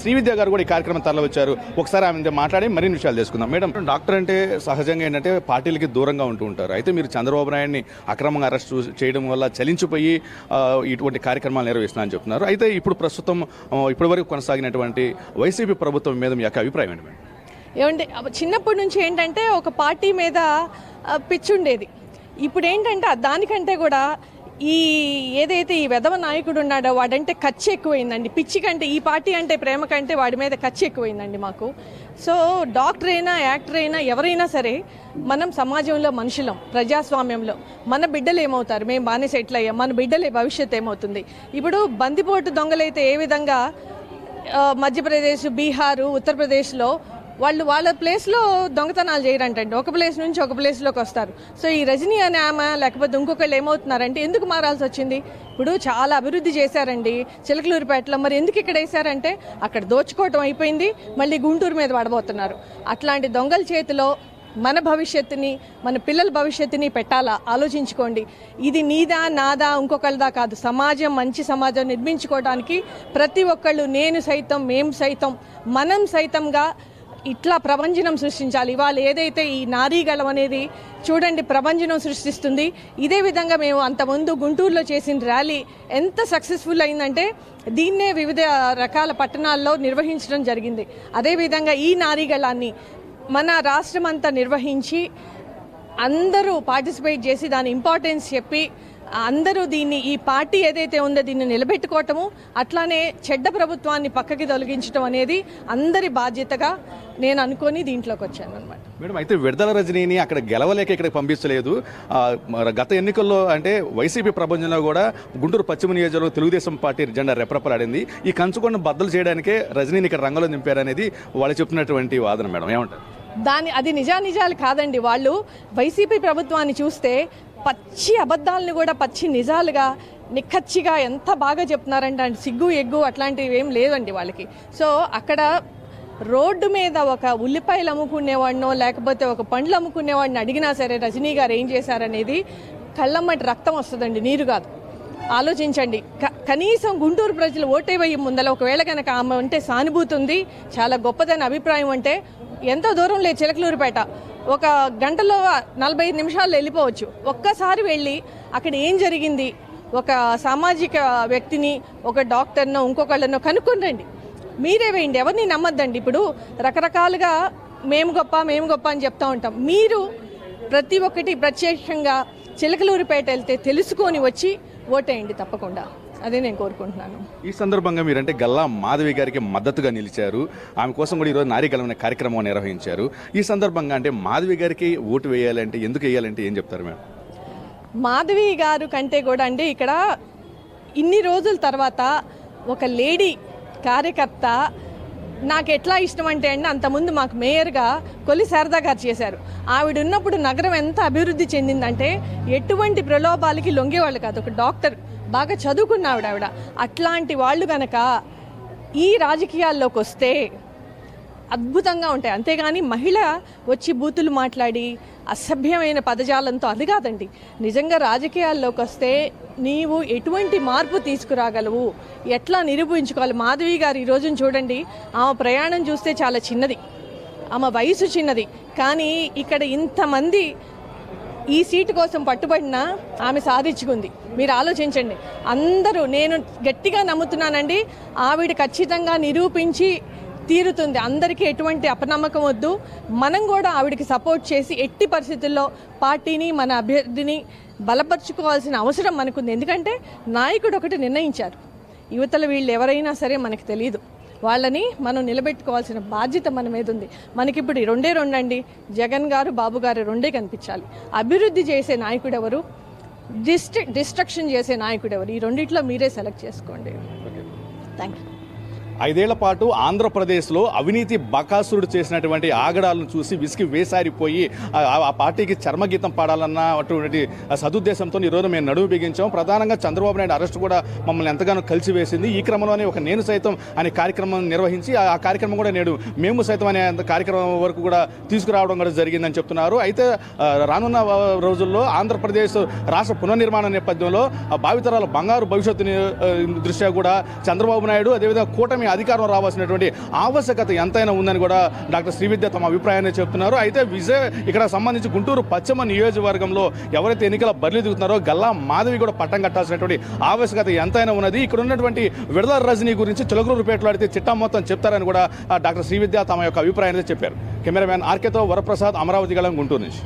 శ్రీవిద్య గారు కూడా ఈ కార్యక్రమం తరలివచ్చారు ఒకసారి ఆమె మాట్లాడి మరిన్ని విషయాలు తెలుసుకుందాం. మేడం డాక్టర్ అంటే సహజంగా ఏంటంటే పార్టీలకి దూరంగా ఉంటూ ఉంటారు. అయితే మీరు చంద్రబాబు నాయుడిని అక్రమంగా అరెస్ట్ చేయడం వల్ల చలించిపోయి ఇటువంటి కార్యక్రమాలు నిర్వహిస్తున్నా అని చెప్తున్నారు. అయితే ఇప్పుడు ప్రస్తుతం ఇప్పటివరకు కొనసాగినటువంటి వైసీపీ ప్రభుత్వం మీద మీ యొక్క అభిప్రాయం ఏంటి మేడం? ఏమంటే చిన్నప్పటి నుంచి ఏంటంటే ఒక పార్టీ మీద పిచ్చుండేది. పిచ్చి ఉండేది ఇప్పుడు ఏంటంటే దానికంటే కూడా ఈ ఏదైతే ఈ వెధవ నాయకుడు ఉన్నాడో వాడంటే ఖర్చు ఎక్కువైందండి. పిచ్చి కంటే ఈ పార్టీ అంటే ప్రేమ కంటే వాడి మీద ఖర్చు ఎక్కువైందండి మాకు. సో డాక్టర్ అయినా యాక్టర్ అయినా ఎవరైనా సరే మనం సమాజంలో మనుషులం ప్రజాస్వామ్యంలో. మన బిడ్డలు ఏమవుతారు? మేము బాగానే సెటిల్ అయ్యాం. మన బిడ్డలే భవిష్యత్ ఏమవుతుంది? ఇప్పుడు బందిపోటు దొంగలైతే ఏ విధంగా మధ్యప్రదేశ్ బీహారు ఉత్తరప్రదేశ్లో వాళ్ళు వాళ్ళ ప్లేస్లో దొంగతనాలు చేయరంటండి. ఒక ప్లేస్ నుంచి ఒక ప్లేస్లోకి వస్తారు. సో ఈ రజనీ అనే ఆమె లేకపోతే ఇంకొకళ్ళు ఏమవుతున్నారంటే ఎందుకు మారాల్సి వచ్చింది? ఇప్పుడు చాలా అభివృద్ధి చేశారండి చిలకలూరిపేటలో. మరి ఎందుకు ఇక్కడ వేశారంటే అక్కడ దోచుకోవటం అయిపోయింది మళ్ళీ గుంటూరు మీద పడబోతున్నారు. అట్లాంటి దొంగల చేతిలో మన భవిష్యత్తుని మన పిల్లల భవిష్యత్తుని పెట్టాలా? ఆలోచించుకోండి. ఇది నీదా నాదా ఇంకొకరిదా కాదు. సమాజం మంచి సమాజం నిర్మించుకోవడానికి ప్రతి ఒక్కళ్ళు నేను సైతం మేము సైతం మనం సైతంగా ఇట్లా ప్రభంజనం సృష్టించాలి. ఇవాళ ఏదైతే ఈ నారీగళం అనేది చూడండి ప్రభంజనం సృష్టిస్తుంది. ఇదే విధంగా మేము అంతకుముందు గుంటూరులో చేసిన ర్యాలీ ఎంత సక్సెస్ఫుల్ అయిందంటే దీన్నే వివిధ రకాల పట్టణాల్లో నిర్వహించడం జరిగింది. అదేవిధంగా ఈ నారీగళాన్ని మన రాష్ట్రం అంతా నిర్వహించి అందరూ పార్టిసిపేట్ చేసి దాని ఇంపార్టెన్స్ చెప్పి అందరూ దీన్ని ఈ పార్టీ ఏదైతే ఉందో దీన్ని నిలబెట్టుకోవటము అట్లానే చెడ్డ ప్రభుత్వాన్ని పక్కకి తొలగించడం అనేది అందరి బాధ్యతగా నేను అనుకొని దీంట్లోకి వచ్చాను అనమాట మేడం అయితే విడుదల రజనీని అక్కడ గెలవలేక ఇక్కడ పంపించలేదు. గత ఎన్నికల్లో అంటే వైసీపీ ప్రపంచంలో కూడా గుంటూరు పశ్చిమ నియోజకవర్గం తెలుగుదేశం పార్టీ జెండా రెపరెపలాడింది ఈ కంచుకొండ బద్దలు చేయడానికే రజనీని ఇక్కడ రంగంలో నింపారనేది వాళ్ళు చెప్తున్నటువంటి వాదన మేడం. ఏమంటారు? దాని అది నిజానిజాలు కాదండి. వాళ్ళు వైసీపీ ప్రభుత్వాన్ని చూస్తే పచ్చి అబద్ధాలను కూడా పచ్చి నిజాలుగా నిక్కచ్చిగా ఎంత బాగా చెప్తున్నారంటే సిగ్గు ఎగ్గు అట్లాంటివి ఏం లేదండి వాళ్ళకి. సో అక్కడ రోడ్డు మీద ఒక ఉల్లిపాయలు అమ్ముకునేవాడినో లేకపోతే ఒక పండ్లు అమ్ముకునేవాడిని అడిగినా సరే రజనీ గారు ఏం చేశారనేది కళ్ళమ్మటి రక్తం వస్తుందండి నీరు కాదు. ఆలోచించండి. క- కనీసం గుంటూరు ప్రజలు ఓటే వేయ ముందల ఒకవేళ కనుక ఆమె ఉంటే సానుభూతి ఉంది చాలా గొప్పదని అభిప్రాయం అంటే ఎంతో దూరం లేదు చిలకలూరుపేట. ఒక గంటలో నలభై ఐదు నిమిషాల్లో వెళ్ళిపోవచ్చు. ఒక్కసారి వెళ్ళి అక్కడ ఏం జరిగింది? ఒక సామాజిక వ్యక్తిని ఒక డాక్టర్నో ఇంకొకళ్ళనో కనుక్కొని రండి. మీరే వేయండి. ఎవరిని నమ్మద్దండి ఇప్పుడు? రకరకాలుగా మేము గొప్ప మేము గొప్ప అని చెప్తా ఉంటాం. మీరు ప్రతి ఒక్కటి ప్రత్యక్షంగా చిలకలూరిపేట వెళ్తే తెలుసుకొని వచ్చి ఓటేయండి తప్పకుండా. అదే నేను కోరుకుంటున్నాను. ఈ సందర్భంగా మీరంటే గల్లా మాధవి గారికి మద్దతుగా నిలిచారు. ఆమె కోసం కూడా ఈరోజు నారీ గెలవనే కార్యక్రమం నిర్వహించారు. ఈ సందర్భంగా అంటే మాధవి గారికి ఓటు వేయాలంటే ఎందుకు వేయాలంటే ఏం చెప్తారు మేడం? మాధవి గారు కంటే కూడా అండి ఇక్కడ ఇన్ని రోజుల తర్వాత ఒక లేడీ కార్యకర్త నాకు ఎట్లా ఇష్టం అంటే అండి అంతకుముందు మాకు మేయర్గా కొలి శారదా గారు చేశారు. ఆవిడ ఉన్నప్పుడు నగరం ఎంత అభివృద్ధి చెందిందంటే ఎటువంటి ప్రలోభాలకి లొంగేవాళ్ళు కాదు. ఒక డాక్టర్ బాగా చదువుకున్న ఆవిడ ఆవిడ. అట్లాంటి వాళ్ళు గనక ఈ రాజకీయాల్లోకి వస్తే అద్భుతంగా ఉంటాయి. అంతేగాని మహిళ వచ్చి బూతులు మాట్లాడి అసభ్యమైన పదజాలంతో అది కాదండి. నిజంగా రాజకీయాల్లోకి వస్తే నీవు ఎటువంటి మార్పు తీసుకురాగలవు? ఎట్లా నిరూపించుకోవాలి? మాధవి గారు ఈ చూడండి ఆమె ప్రయాణం చూస్తే చాలా చిన్నది. ఆమె వయసు చిన్నది. కానీ ఇక్కడ ఇంతమంది ఈ సీటు కోసం పట్టుబడినా ఆమె సాధించుకుంది. మీరు ఆలోచించండి. అందరూ నేను గట్టిగా నమ్ముతున్నానండి ఆవిడ ఖచ్చితంగా నిరూపించి తీరుతుంది. అందరికీ ఎటువంటి అపనమ్మకం వద్దు. మనం కూడా ఆవిడకి సపోర్ట్ చేసి ఎట్టి పరిస్థితుల్లో పార్టీని మన అభ్యర్థిని బలపరుచుకోవాల్సిన అవసరం మనకుంది. ఎందుకంటే నాయకుడు ఒకటి నిర్ణయించారు. యువతల వీళ్ళు ఎవరైనా సరే మనకు తెలియదు వాళ్ళని మనం నిలబెట్టుకోవాల్సిన బాధ్యత మన మీద ఉంది. మనకిప్పుడు ఈ రెండే రెండండి. జగన్ గారు బాబు గారు రెండే కనిపించాలి. అభివృద్ధి చేసే నాయకుడు ఎవరు? డిస్ట్రి డిస్ట్రక్షన్ చేసే నాయకుడు ఎవరు? ఈ రెండిట్లో మీరే సెలెక్ట్ చేసుకోండి. థ్యాంక్ యూ ఐదేళ్ళ పాటు ఆంధ్రప్రదేశ్లో అవినీతి బకాసురుడు చేసినటువంటి ఆగడాలను చూసి విసిగి వేసారిపోయి ఆ- పార్టీకి చర్మగీతం పాడాలన్న అటువంటి సదుద్దేశంతో ఈరోజు మేము నడుము బిగించాం. ప్రధానంగా చంద్రబాబు నాయుడు అరెస్ట్ కూడా మమ్మల్ని ఎంతగానో కలిసి వేసింది ఈ క్రమంలోనే ఒక నేను సైతం అనే కార్యక్రమం నిర్వహించి ఆ కార్యక్రమం కూడా నేడు మేము సైతం అనే కార్యక్రమం వరకు కూడా తీసుకురావడం కూడా జరిగిందని చెప్తున్నారు. అయితే రానున్న రోజుల్లో ఆంధ్రప్రదేశ్ రాష్ట్ర పునర్నిర్మాణ నేపథ్యంలో భావితరాల బంగారు భవిష్యత్తుని దృష్ట్యా కూడా చంద్రబాబు నాయుడు అదేవిధంగా కూటమి అధికారం రావాల్సినటువంటి ఆవశ్యకత ఎంతైనా ఉందని కూడా డాక్టర్ శ్రీవిద్య తమ అభిప్రాయాన్ని చెప్తున్నారు. అయితే విజయ్ ఇక్కడ సంబంధించి గుంటూరు పశ్చిమ నియోజకవర్గంలో ఎవరైతే ఎన్నికల బరిలు దిగుతున్నారో గల్లా మాధవి కూడా పట్టం కట్టాల్సినటువంటి ఆవశ్యకత ఎంతైనా ఉన్నది. ఇక్కడ ఉన్నటువంటి విడుదల రజనీ గురించి చిలకలూరుపేటలో అడిగితే చిట్టా మొత్తం చెప్తారని కూడా డాక్టర్ శ్రీవిద్య తమ యొక్క అభిప్రాయాన్ని చెప్పారు. కెమెరామ్యాన్ ఆర్కేతో వరప్రసాద్ అమరావతి గళం గుంటూరు నుంచి.